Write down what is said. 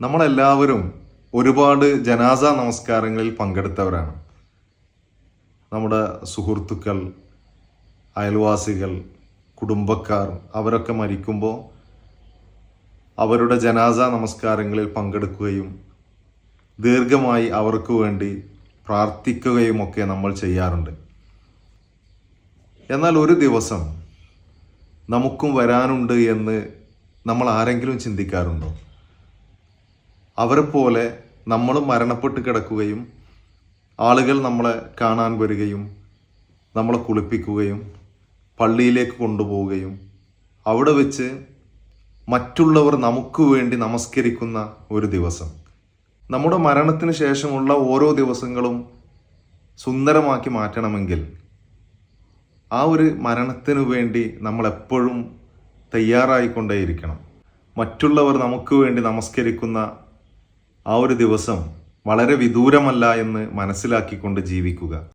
നമ്മളെല്ലാവരും ഒരുപാട് ജനാസ നമസ്കാരങ്ങളിൽ പങ്കെടുത്തവരാണ്. നമ്മുടെ സുഹൃത്തുക്കൾ അയൽവാസികൾ കുടുംബക്കാർ അവരൊക്കെ മരിക്കുമ്പോൾ അവരുടെ ജനാസ നമസ്കാരങ്ങളിൽ പങ്കെടുക്കുകയും ദീർഘമായി അവർക്ക് വേണ്ടി പ്രാർത്ഥിക്കുകയും ഒക്കെ നമ്മൾ ചെയ്യാറുണ്ട്. എന്നാൽ ഒരു ദിവസം നമുക്കും വരാനുണ്ട് എന്ന് നമ്മൾ ആരെങ്കിലും ചിന്തിക്കാറുണ്ടോ? അവരെ പോലെ നമ്മൾ മരണപ്പെട്ട് കിടക്കുകയും ആളുകൾ നമ്മളെ കാണാൻ വരികയും നമ്മളെ കുളിപ്പിക്കുകയും പള്ളിയിലേക്ക് കൊണ്ടുപോവുകയും അവിടെ വെച്ച് മറ്റുള്ളവർ നമുക്ക് വേണ്ടി നമസ്കരിക്കുന്ന ഒരു ദിവസം. നമ്മുടെ മരണത്തിന് ശേഷമുള്ള ഓരോ ദിവസങ്ങളും സുന്ദരമാക്കി മാറ്റണമെങ്കിൽ ആ ഒരു മരണത്തിനു വേണ്ടി നമ്മൾ എപ്പോഴും തയ്യാറായിക്കൊണ്ടേയിരിക്കണം. മറ്റുള്ളവർ നമുക്ക് വേണ്ടി നമസ്കരിക്കുന്ന ആ ഒരു ദിവസം വളരെ വിദൂരമല്ല എന്ന് മനസ്സിലാക്കിക്കൊണ്ട് ജീവിക്കുക.